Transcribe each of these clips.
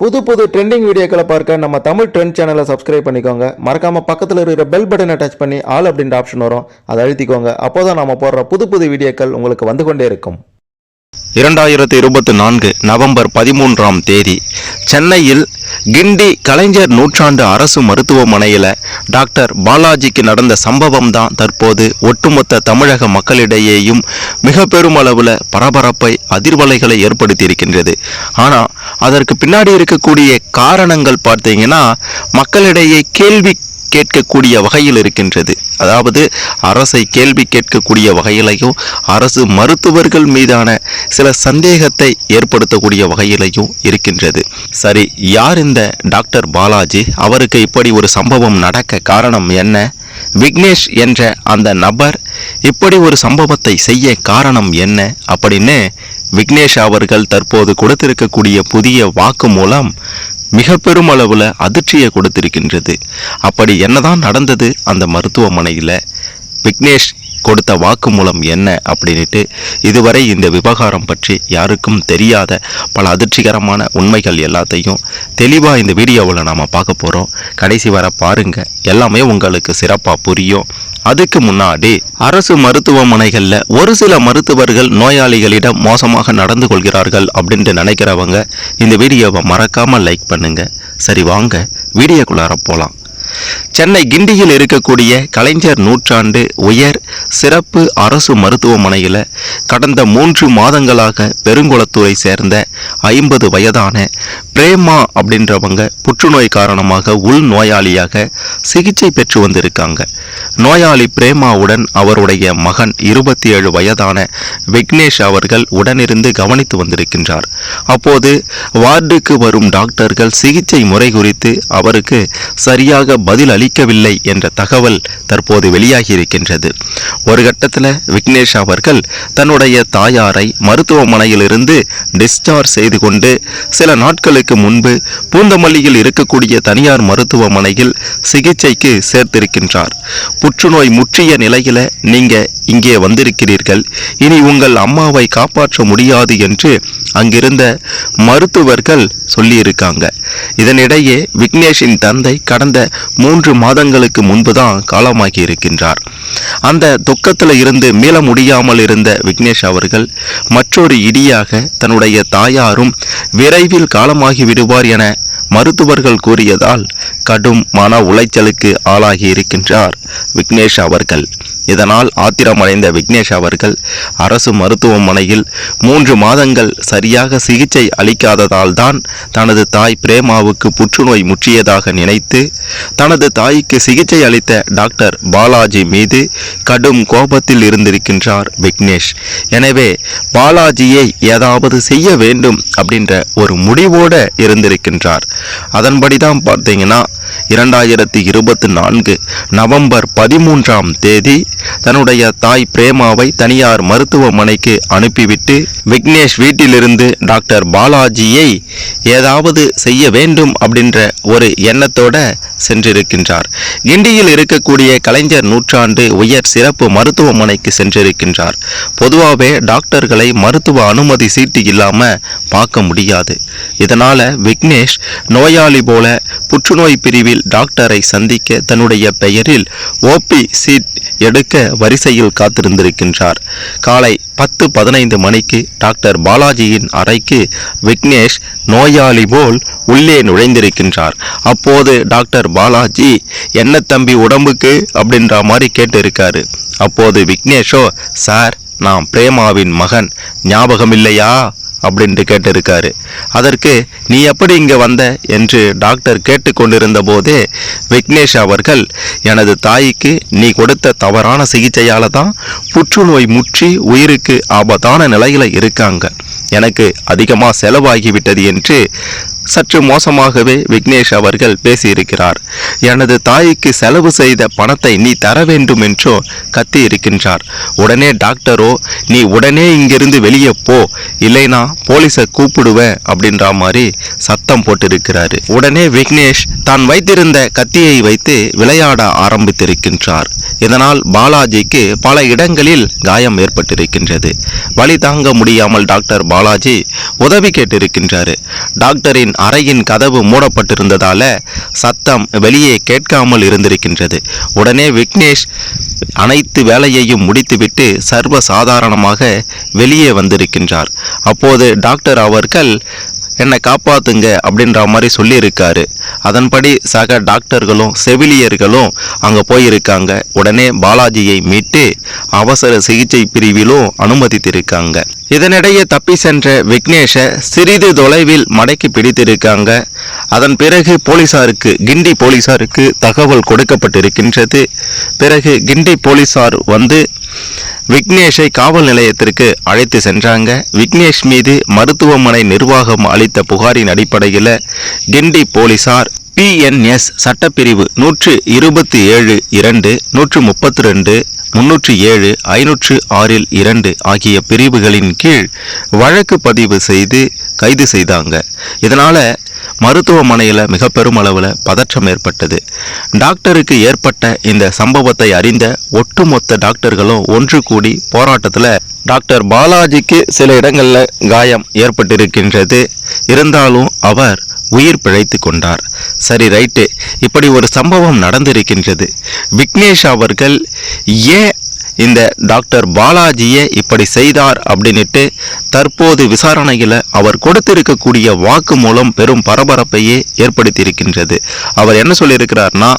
புது புது ட்ரெண்டிங் வீடியோக்களை பார்க்க நம்ம தமிழ் ட்ரெண்ட் சேனலை சப்ஸ்கிரைப் பண்ணிக்கோங்க. மறக்காமல் பக்கத்தில் இருக்கிற பெல் பட்டனை டச் பண்ணி ஆல் அப்படின்ற ஆப்ஷன் வரும். அதை அழுத்திக்கோங்க. அப்போதான் நம்ம போடுற புது புது வீடியோக்கள் உங்களுக்கு வந்து கொண்டே இருக்கும். இரண்டாயிரத்தி இருபத்தி நான்கு நவம்பர் பதிமூன்றாம் தேதி சென்னையில் கிண்டி கலைஞர் நூற்றாண்டு அரசு மருத்துவமனையில் டாக்டர் பாலாஜிக்கு நடந்த சம்பவம் தான் தற்போது ஒட்டுமொத்த தமிழக மக்களிடையேயும் மிக பெருமளவில் பரபரப்பை அதிர்வலைகளை ஏற்படுத்தியிருக்கின்றது. ஆனால் அதற்கு பின்னாடி இருக்கக்கூடிய காரணங்கள் பார்த்தீங்கன்னா மக்களிடையே கேள்வி கேட்கக்கூடிய வகையில் இருக்கின்றது. அதாவது அரசை கேள்வி கேட்கக்கூடிய வகையிலையும் அரசு மருத்துவர்கள் மீதான சில சந்தேகத்தை ஏற்படுத்தக்கூடிய வகையிலையும் இருக்கின்றது. சரி யார் இந்த டாக்டர் பாலாஜி? அவருக்கு இப்படி ஒரு சம்பவம் நடக்க காரணம் என்ன? விக்னேஷ் என்ற அந்த நபர் இப்படி ஒரு சம்பவத்தை செய்ய காரணம் என்ன? அப்படின்னு விக்னேஷ் அவர்கள் தற்போது கொடுத்திருக்கக்கூடிய புதிய வாக்கு மூலம் மிக பெருமளவில் அதிர்ச்சியை கொடுத்திருக்கின்றது. அப்படி என்னதான் நடந்தது அந்த மருத்துவமனையில்? விக்னேஷ் கொடுத்த வாக்குமூலம் என்ன அப்படின்ட்டு இதுவரை இந்த விவகாரம் பற்றி யாருக்கும் தெரியாத பல அதிர்ச்சிகரமான உண்மைகள் எல்லாத்தையும் தெளிவாக இந்த வீடியோவில் நாம் பார்க்க போகிறோம் கடைசி வர பாருங்க. எல்லாமே உங்களுக்கு சிறப்பாக புரியும். அதுக்கு முன்னாடி அரசு மருத்துவமனைகளில் ஒரு சில மருத்துவர்கள் நோயாளிகளிடம் மோசமாக நடந்து கொள்கிறார்கள் அப்படின்ட்டு நினைக்கிறவங்க இந்த வீடியோவை மறக்காமல் லைக் பண்ணுங்கள் சரி வாங்க வீடியோக்குள்ளார போகலாம் சென்னை கிண்டியில் இருக்கக்கூடிய கலைஞர் நூற்றாண்டு உயர் சிறப்பு அரசு மருத்துவமனையில் கடந்த மூன்று மாதங்களாக பெருங்குளத்தூரை சேர்ந்த ஐம்பது வயதான பிரேமா அப்படின்றவங்க புற்றுநோய் காரணமாக உள் நோயாளியாக சிகிச்சை பெற்று வந்திருக்காங்க. நோயாளி பிரேமாவுடன் அவருடைய மகன் இருபத்தி ஏழு வயதான விக்னேஷ் அவர்கள் உடனிருந்து கவனித்து வந்திருக்கின்றார். அப்போது வார்டுக்கு வரும் டாக்டர்கள் சிகிச்சை முறை குறித்து அவருக்கு சரியாக பதில் அளிக்கவில்லை என்ற தகவல் தற்போது வெளியாகி இருக்கின்றது ஒரு கட்டத்தில் விக்னேஷ் அவர்கள் தன்னுடைய தாயாரை மருத்துவமனையிலிருந்து டிஸ்சார்ஜ் செய்து கொண்டு சில நாட்களுக்கு முன்பு பூந்தமல்லியில் இருக்கக்கூடிய தனியார் மருத்துவமனையில் சிகிச்சைக்கு சேர்த்திருக்கின்றார். புற்றுநோய் முற்றிய நிலையில் நீங்க இங்கே வந்திருக்கிறீர்கள். இனி உங்கள் அம்மாவை காப்பாற்ற முடியாது என்று அங்கிருந்த மருத்துவர்கள் சொல்லியிருக்காங்க. இதனிடையே விக்னேஷின் தந்தை கடந்த மூன்று மாதங்களுக்கு முன்புதான் காலமாகி இருக்கின்றார் அந்த துக்கத்தில் இருந்து மீள முடியாமல் இருந்த விக்னேஷ் அவர்கள் மற்றொரு இடியாக தன்னுடைய தாயாரும் விரைவில் காலமாகி விடுவார் என மருத்துவர்கள் கூறியதால் கடும் மன உளைச்சலுக்கு ஆளாகி இருக்கின்றார் விக்னேஷ் அவர்கள். இதனால் ஆத்திரமடைந்த விக்னேஷ் அவர்கள் அரசு மருத்துவமனையில் மூன்று மாதங்கள் சரியாக சிகிச்சை அளிக்காததால் தான் தனது தாய் பிரேமாவுக்கு புற்றுநோய் முற்றியதாக நினைத்து தனது தாய்க்கு சிகிச்சை அளித்த டாக்டர் பாலாஜி மீது கடும் கோபத்தில் இருந்திருக்கின்றார் விக்னேஷ். எனவே பாலாஜியை ஏதாவது செய்ய வேண்டும் அப்படின்ற ஒரு முடிவோடு இருந்திருக்கின்றார். அதன்படிதான் பார்த்தீங்கன்னா இரண்டாயிரத்தி இருபத்தி நான்கு நவம்பர் பதிமூன்றாம் தேதி தன்னுடைய தாய் பிரேமாவை தனியார் மருத்துவமனைக்கு அனுப்பிவிட்டு விக்னேஷ் வீட்டிலிருந்து டாக்டர் பாலாஜியை ஏதாவது செய்ய வேண்டும் அப்படின்ற ஒரு எண்ணத்தோட சென்றிருக்கின்றார். கிண்டியில் இருக்கக்கூடிய கலைஞர் நூற்றாண்டு உயர் சிறப்பு மருத்துவமனைக்கு சென்றிருக்கின்றார். பொதுவாகவே டாக்டர்களை மருத்துவ அனுமதி சீட்டு இல்லாம பார்க்க முடியாது. இதனால விக்னேஷ் நோயாளி போல புற்றுநோய் பிரிவில் டாக்டரை சந்திக்க தன்னுடைய பெயரில் ஓபி சீட் எடுக்க வரிசையில் காத்திருந்திருக்கின்றார். காலை பத்து பதினைந்து மணிக்கு டாக்டர் பாலாஜியின் அறைக்கு விக்னேஷ் நோயாளி போல் உள்ளே நுழைந்திருக்கின்றார். அப்போது டாக்டர் பாலாஜி என்ன தம்பி உடம்புக்கு? அப்படின்ற மாதிரி கேட்டிருக்காரு. அப்போது விக்னேஷோ சார் நான் பிரேமாவின் மகன். ஞாபகம் இல்லையா அப்படின்ட்டு கேட்டிருக்காரு. அதற்கு நீ எப்படி இங்கே வந்த? என்று டாக்டர் கேட்டுக்கொண்டிருந்த போதே விக்னேஷ் அவர்கள் எனது தாய்க்கு நீ கொடுத்த தவறான சிகிச்சையால் தான் புற்றுநோய் முற்றி உயிருக்கு ஆபத்தான நிலையில் இருக்காங்க. எனக்கு அதிகமாக செலவாகிவிட்டது என்று சற்று மோசமாகவே விக்னேஷ் அவர்கள் பேசியிருக்கிறார். எனது தாய்க்கு செலவு செய்த பணத்தை நீ தர வேண்டும் என்றோ கத்தி இருக்கின்றார். உடனே டாக்டரோ நீ உடனே இங்கிருந்து வெளியே போ. இல்லைனா போலீஸை கூப்பிடுவேன் அப்படின்ற மாதிரி சத்தம் போட்டிருக்கிறாரு. உடனே விக்னேஷ் தான் வைத்திருந்த கத்தியை வைத்து விளையாட ஆரம்பித்திருக்கின்றார். இதனால் பாலாஜிக்கு பல இடங்களில் காயம் ஏற்பட்டிருக்கின்றது. வழி தாங்க முடியாமல் டாக்டர் பாலாஜி உதவி கேட்டிருக்கின்றார். டாக்டரின் அறையின் கதவு மூடப்பட்டிருந்ததால சத்தம் வெளியே கேட்காமல் இருந்திருக்கின்றது. உடனே விக்னேஷ் அனைத்து வேலையையும் முடித்துவிட்டு சர்வ சாதாரணமாக வெளியே வந்திருக்கின்றார். அப்போது டாக்டர் அவர்கள் என்னை காப்பாத்துங்க அப்படின்ற மாதிரி சொல்லியிருக்காரு. அதன்படி சக டாக்டர்களும் செவிலியர்களும் அங்கே போயிருக்காங்க. உடனே பாலாஜியை மீட்டு அவசர சிகிச்சை பிரிவிலும் அனுமதித்திருக்காங்க. இதனிடையே தப்பி சென்ற விக்னேஷை சிறிது தொலைவில் மடக்கி பிடித்திருக்காங்க. அதன் பிறகு போலீசாருக்கு கிண்டி போலீசாருக்கு தகவல் கொடுக்கப்பட்டிருக்கின்றது. பிறகு கிண்டி போலீசார் வந்து விக்னேஷை காவல் நிலையத்திற்கு அழைத்து சென்றாங்க. விக்னேஷ் மீது மருத்துவமனை நிர்வாகம் அளித்த புகாரின் அடிப்படையில் கிண்டி போலீசார் பிஎன்எஸ் சட்டப்பிரிவு நூற்று இருபத்தி ஏழு இரண்டு நூற்று முப்பத்தி ரெண்டு முன்னூற்றி ஏழு ஐநூற்று ஆறில் இரண்டு ஆகிய பிரிவுகளின் கீழ் வழக்கு பதிவு செய்து கைது செய்தாங்க. இதனால் மருத்துவமனையில் மிக பெருமளவில் பதற்றம் ஏற்பட்டது. டாக்டருக்கு ஏற்பட்ட இந்த சம்பவத்தை அறிந்த ஒட்டுமொத்த டாக்டர்களும் ஒன்று கூடி போராட்டத்தில் டாக்டர் பாலாஜிக்கு சில இடங்களில் காயம் ஏற்பட்டிருக்கின்றது. இருந்தாலும் அவர் உயிர் பிழைத்து கொண்டார். சரி ரைட்டு. இப்படி ஒரு சம்பவம் நடந்திருக்கின்றது. விக்னேஷ் அவர்கள் ஏன் இந்த டாக்டர் பாலாஜியை இப்படி செய்தார் அப்படின்னுட்டு தற்போது விசாரணையில் அவர் கொடுத்திருக்கக்கூடிய வாக்கு மூலம் பெரும் பரபரப்பையே ஏற்படுத்தியிருக்கின்றது. அவர் என்ன சொல்லியிருக்கிறார்னா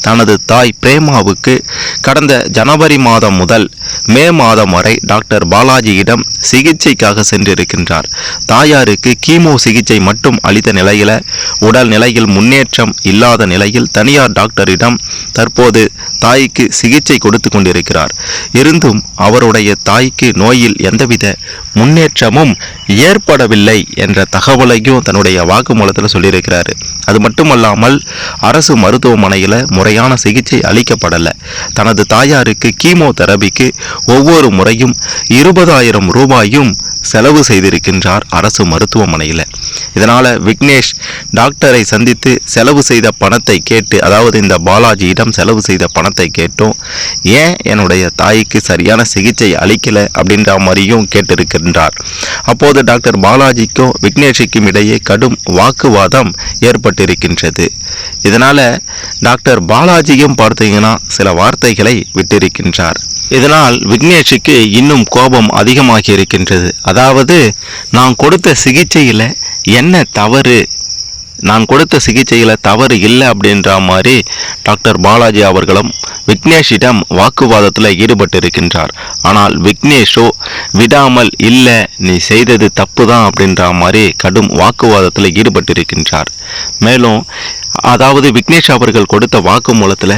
தனது தாய் பிரேமாவுக்கு கடந்த ஜனவரி மாதம் முதல் மே மாதம் வரை டாக்டர் பாலாஜியிடம் சிகிச்சைக்காக சென்றிருக்கின்றார். தாயாருக்கு கீமோ சிகிச்சை மட்டும் அளித்த நிலையில் உடல் நிலையில் முன்னேற்றம் இல்லாத நிலையில் தனியார் டாக்டரிடம் தற்போது தாய்க்கு சிகிச்சை கொடுத்து கொண்டிருக்கிறார். இருந்தும் அவருடைய தாய்க்கு நோயில் எந்தவித முன்னேற்றமும் ஏற்படவில்லை என்ற தகவலையும் தன்னுடைய வாக்குமூலத்தில் சொல்லியிருக்கிறாரு. அது மட்டுமல்லாமல் அரசு மருத்துவமனையில் முறையான சிகிச்சை அளிக்கப்படலை. தனது தாயாருக்கு கீமோ தெரபிக்கு ஒவ்வொரு முறையும் இருபதாயிரம் ரூபாயும் செலவு செய்திருக்கின்றார் அரசு மருத்துவமனையில். இதனால் விக்னேஷ் டாக்டரை சந்தித்து செலவு செய்த பணத்தை கேட்டு அதாவது இந்த பாலாஜியிடம் செலவு செய்த பணத்தை கேட்டும். ஏன் என்னுடைய தாய்க்கு சரியான சிகிச்சை அளிக்கலை அப்படின்ற மாதிரியும் கேட்டிருக்கின்றார். அப்போது டாக்டர் பாலாஜிக்கும் விக்னேஷுக்கும் இடையே கடும் வாக்குவாதம் ஏற்பட்டிருக்கின்றது. இதனால் டாக்டர் பாலாஜியும் பார்த்தீங்கன்னா சில வார்த்தைகளை விட்டிருக்கின்றார். இதனால் விக்னேஷுக்கு இன்னும் கோபம் அதிகமாகி இருக்கின்றது. அதாவது நான் கொடுத்த சிகிச்சையில் என்ன தவறு நான் கொடுத்த சிகிச்சையில் தவறு இல்லை அப்படின்ற மாதிரி டாக்டர் பாலாஜி அவர்களும் விக்னேஷிடம் வாக்குவாதத்தில் ஈடுபட்டிருக்கின்றார். ஆனால் விக்னேஷோ விடாமல் இல்லை நீ செய்தது தப்பு தான் அப்படின்ற மாதிரி கடும் வாக்குவாதத்தில் ஈடுபட்டிருக்கின்றார். மேலும் அதாவது விக்னேஷ் அவர்கள் கொடுத்த வாக்குமூலத்தில்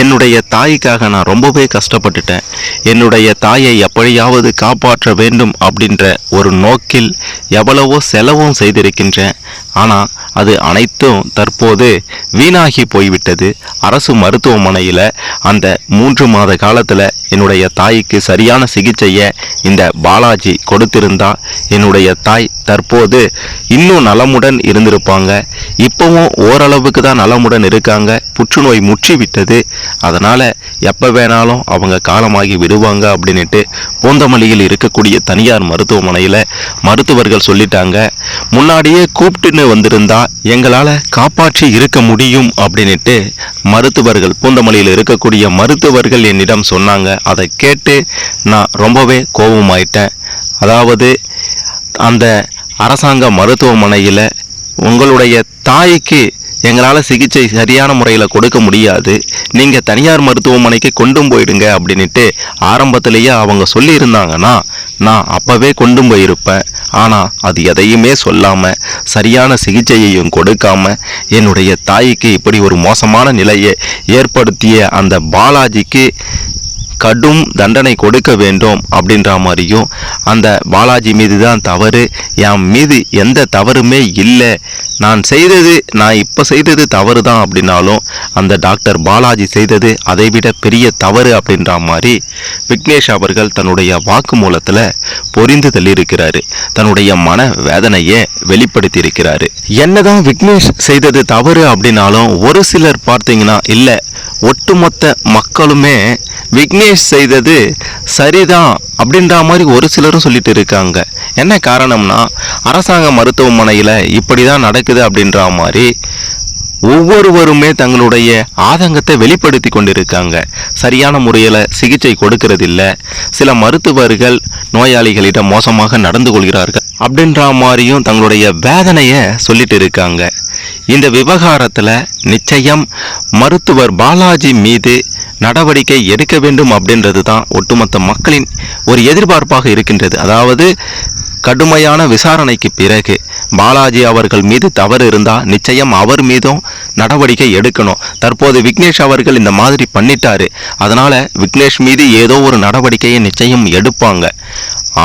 என்னுடைய தாய்க்காக நான் ரொம்பவே கஷ்டப்பட்டுட்டேன். என்னுடைய தாயை எப்படியாவது காப்பாற்ற வேண்டும் அப்படின்ற ஒரு நோக்கில் எவ்வளவோ செலவும் செய்திருக்கின்றேன். ஆனால் அது அனைத்தும் தற்போது வீணாகி போய்விட்டது. அரசு மருத்துவமனையில் அந்த மூன்று மாத காலத்தில் என்னுடைய தாய்க்கு சரியான சிகிச்சையை இந்த பாலாஜி கொடுத்திருந்தா என்னுடைய தாய் தற்போது இன்னும் நலமுடன் இருந்திருப்பாங்க. இப்போவும் ஓரளவுக்கு தான் நலமுடன் இருக்காங்க. புற்றுநோய் முற்றி விட்டது அதனால் எப்போ வேணாலும் அவங்க காலமாகி விடுவாங்க அப்படின்ட்டு பூந்தமல்லியில் இருக்கக்கூடிய தனியார் மருத்துவமனையில் மருத்துவர்கள் சொல்லிட்டாங்க. முன்னாடியே கூப்பிட்டுன்னு வந்திருந்தா எங்களால் காப்பாற்றி இருக்க முடியும் அப்படின்ட்டு மருத்துவர்கள் பூந்தமல்லியில் இருக்கக்கூடிய மருத்துவர்கள் என்னிடம் சொன்னாங்க. அதை கேட்டு நான் ரொம்பவே கோபமாயிட்டேன். அதாவது அந்த அரசாங்க மருத்துவமனையில் உங்களுடைய தாய்க்கு எங்களால் சிகிச்சை சரியான முறையில் கொடுக்க முடியாது. நீங்கள் தனியார் மருத்துவமனைக்கு கொண்டும் போயிடுங்க அப்படின்ட்டு ஆரம்பத்திலேயே அவங்க சொல்லியிருந்தாங்கன்னா நான் அப்போவே கொண்டு போயிருப்பேன். ஆனால் அது எதையுமே சொல்லாமல் சரியான சிகிச்சையையும் கொடுக்காம என்னுடைய தாய்க்கு இப்படி ஒரு மோசமான நிலையை ஏற்படுத்திய அந்த பாலாஜிக்கு கடும் தண்டனை கொடுக்க வேண்டும் அப்படின்ற மாதிரியும் அந்த பாலாஜி மீது தான் தவறு என் மீது எந்த தவறுமே இல்லை. நான் செய்தது நான் இப்போ செய்தது தவறு தான் அப்படின்னாலும் அந்த டாக்டர் பாலாஜி செய்தது அதைவிட பெரிய தவறு அப்படின்ற மாதிரி விக்னேஷ் அவர்கள் தன்னுடைய வாக்குமூலத்தில் பொறிந்து தள்ளியிருக்கிறாரு தன்னுடைய மன வேதனையை வெளிப்படுத்தி இருக்கிறாரு என்னதான் விக்னேஷ் செய்தது தவறு அப்படின்னாலும் ஒரு சிலர் பார்த்தீங்கன்னா இல்லை ஒட்டுமொத்த மக்களுமே விக்னேஷ் செய்தது சரிதான் அப்படின்ற மாதிரி ஒரு சிலரும் சொல்லிட்டு இருக்காங்க. என்ன காரணம்னா அரசாங்க மருத்துவமனையில் இப்படி தான் நடக்குது அப்படின்ற மாதிரி ஒவ்வொருவருமே தங்களுடைய ஆதங்கத்தை வெளிப்படுத்தி கொண்டிருக்காங்க. சரியான முறையில் சிகிச்சை கொடுக்கறதில்ல. சில மருத்துவர்கள் நோயாளிகளிடம் மோசமாக நடந்து கொள்கிறார்கள் அப்படின்ற மாதிரியும் தங்களுடைய வேதனையை சொல்லிட்டு இருக்காங்க. இந்த விவகாரத்தில் நிச்சயம் மருத்துவர் பாலாஜி மீது நடவடிக்கை எடுக்க வேண்டும் அப்படின்றது தான் ஒட்டுமொத்த மக்களின் ஒரு எதிர்பார்ப்பாக இருக்கின்றது. அதாவது கடுமையான விசாரணைக்கு பிறகு பாலாஜி அவர்கள் மீது தவறு இருந்தால் நிச்சயம் அவர் மீதும் நடவடிக்கை எடுக்கணும். தற்போது விக்னேஷ் அவர்கள் இந்த மாதிரி பண்ணிட்டாரு. அதனால் விக்னேஷ் மீது ஏதோ ஒரு நடவடிக்கையை நிச்சயம் எடுப்பாங்க.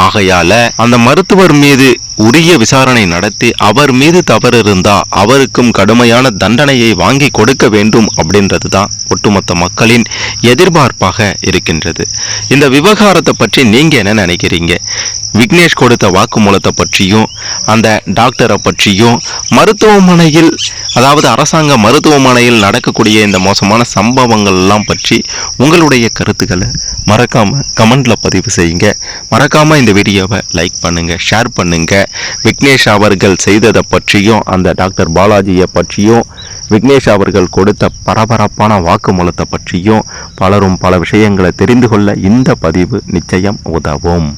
ஆகையால அந்த மருத்துவர் மீது உரிய விசாரணை நடத்தி அவர் மீது தவறு இருந்தா அவருக்கும் கடுமையான தண்டனையை வாங்கி கொடுக்க வேண்டும் அப்படின்றது தான் ஒட்டுமொத்த மக்களின் எதிர்பார்ப்பாக இருக்கின்றது. இந்த விவகாரத்தை பற்றி நீங்க என்ன நினைக்கிறீங்க? விக்னேஷ் கொடுத்த வாக்குமூலத்தை பற்றியும் அந்த டாக்டரை பற்றியும் மருத்துவமனையில் அதாவது அரசாங்க மருத்துவமனையில் நடக்கக்கூடிய இந்த மோசமான சம்பவங்கள் எல்லாம் பற்றி உங்களுடைய கருத்துக்களை மறக்காம கமெண்ட்ல பதிவு செய்யுங்க. மறக்காமல் இந்த வீடியோவை லைக் பண்ணுங்கள் ஷேர் பண்ணுங்கள் விக்னேஷ் அவர்கள் செய்ததை பற்றியும் அந்த டாக்டர் பாலாஜியை பற்றியும் விக்னேஷ் அவர்கள் கொடுத்த பரபரப்பான வாக்குமூலத்தை பற்றியும் பலரும் பல விஷயங்களை தெரிந்து கொள்ள இந்த பதிவு நிச்சயம் உதவும்.